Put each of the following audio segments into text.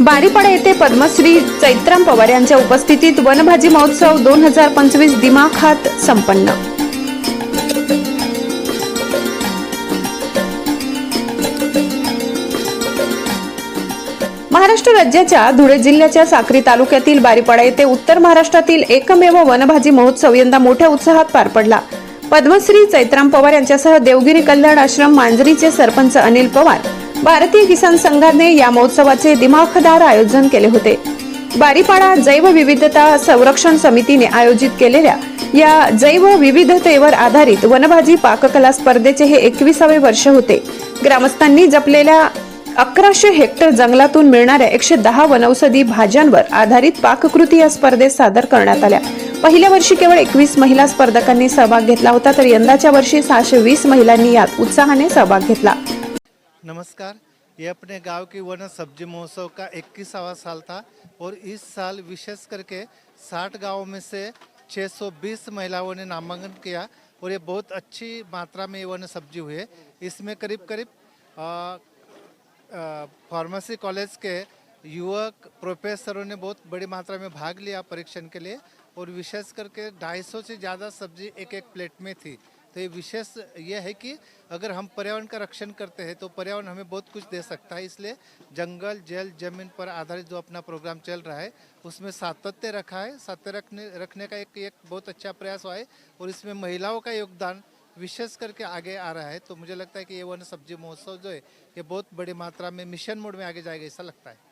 बारीपाडा येथे पद्मश्री चैत्राम पवार यांच्या उपस्थितीत वनभाजी महोत्सव दोन हजार पंचवीस दिमाखात संपन्न. महाराष्ट्र राज्याच्या धुळे जिल्ह्याच्या साक्री तालुक्यातील बारीपाडा येथे उत्तर महाराष्ट्रातील एकमेव वनभाजी महोत्सव यंदा मोठ्या उत्साहात पार पडला. पद्मश्री चैत्राम पवार यांच्यासह देवगिरी कल्याण आश्रम मांजरीचे सरपंच अनिल पवार भारतीय किसान संघाने या महोत्सवाचे दिमाखदार आयोजन केले होते. बारीपाडा जैवविविधता संरक्षण समितीने आयोजित केलेल्या या जैवविविधतेवर आधारित वनभाजी पाककला स्पर्धेचे हे एकविसावे वर्ष होते. ग्रामस्थांनी जपलेल्या अकराशे हेक्टर जंगलातून मिळणाऱ्या एकशे दहा वनौषधी भाज्यांवर आधारित पाककृती या स्पर्धेत सादर करण्यात आल्या. पहिल्या वर्षी केवळ एकवीस महिला स्पर्धकांनी सहभाग घेतला होता तर यंदाच्या वर्षी सहाशे वीस महिलांनी यात उत्साहाने सहभाग घेतला. नमस्कार, ये अपने गाँव की वन सब्ज़ी महोत्सव का 21वां साल था और इस साल विशेष करके 60 गाँवों में से 620 महिलाओं ने नामांकन किया और ये बहुत अच्छी मात्रा में ये वन सब्ज़ी हुए इसमें करीब करीब फार्मेसी कॉलेज के युवक, प्रोफेसरों ने बहुत बड़ी मात्रा में भाग लिया परीक्षण के लिए और विशेष करके 250 से ज़्यादा सब्ज़ी एक एक प्लेट में थी। तो ये विशेष ये है कि अगर हम पर्यावरण का रक्षण करते हैं तो पर्यावरण हमें बहुत कुछ दे सकता है। इसलिए जंगल, जल, ज़मीन पर आधारित जो अपना प्रोग्राम चल रहा है, उसमें सातत्य रखा है। सातत्य रखने रखने का एक एक बहुत अच्छा प्रयास हुआ है और इसमें महिलाओं का योगदान विशेष करके आगे आ रहा है। तो मुझे लगता है कि ये वन सब्ज़ी महोत्सव जो है, ये बहुत बड़ी मात्रा में मिशन मोड में आगे जाएगा, ऐसा लगता है।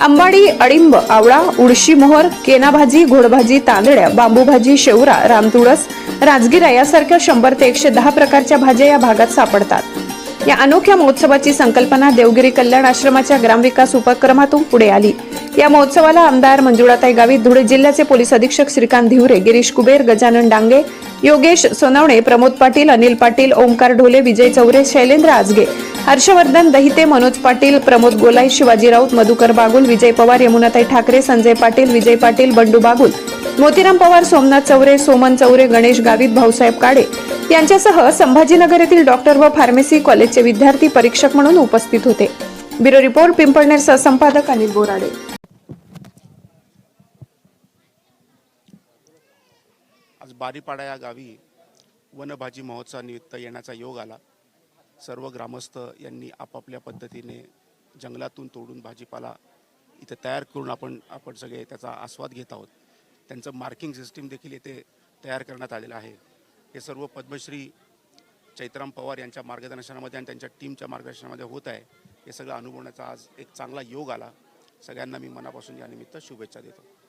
अंबाडी अडिंब आवळा उडशी मोहर केनाभाजी घोडभाजी तांदळ्या बांबूभाजी शेवरा रामतुळस राजगिरा यासारख्या शंभर ते एकशे दहा प्रकारच्या भाज्या या भागात सापडतात. या अनोख्या महोत्सवाची संकल्पना देवगिरी कल्याण आश्रमाच्या ग्रामविकास उपक्रमातून पुढे आली. या महोत्सवाला आमदार मंजुळाताई गावित धुळे जिल्ह्याचे पोलीस अधीक्षक श्रीकांत धिवरे गिरीश कुबेर गजानन डांगे योगेश सोनवणे प्रमोद पाटील अनिल पाटील ओमकार ढोले विजय चौरे शैलेंद्र आजगे हर्षवर्धन दहिते मनोज पाटील प्रमोद गोलाई शिवाजी राऊत मधुकर बागुल विजय पवार यमुनाताई ठाकरे संजय पाटील विजय पाटील बंडू बागुल मोतीराम पवार सोमनाथ चौरे सोमन चौरे गणेश गावित भाऊसाहेब काडे यांच्यासह संभाजीनगर येथील डॉक्टर व फार्मसी कॉलेजचे विद्यार्थी परीक्षक म्हणून उपस्थित होते. ब्युरो रिपोर्ट पिंपळनेर सहसंपादक अनिल बोराडे. आज बारीपाडा या गावी वनभाजी महोत्सवानिमित्त येण्याचा योग आला. सर्व ग्रामस्थ यांनी आपापल्या पद्धतीने जंगलातून तोडून भाजीपाला इथे तयार करून आपण आपण सगळे त्याचा आस्वाद घेत आहोत. त्यांचं मार्किंग सिस्टीम देखील इथे तयार करण्यात आलेलं आहे. हे सर्व पद्मश्री चैत्राम पवार यांच्या मार्गदर्शनामध्ये आणि त्यांच्या टीमच्या मार्गदर्शनामध्ये होत आहे. हे सगळं अनुभवण्याचा आज एक चांगला योग आला. सगळ्यांना मी मनापासून यानिमित्त शुभेच्छा देतो.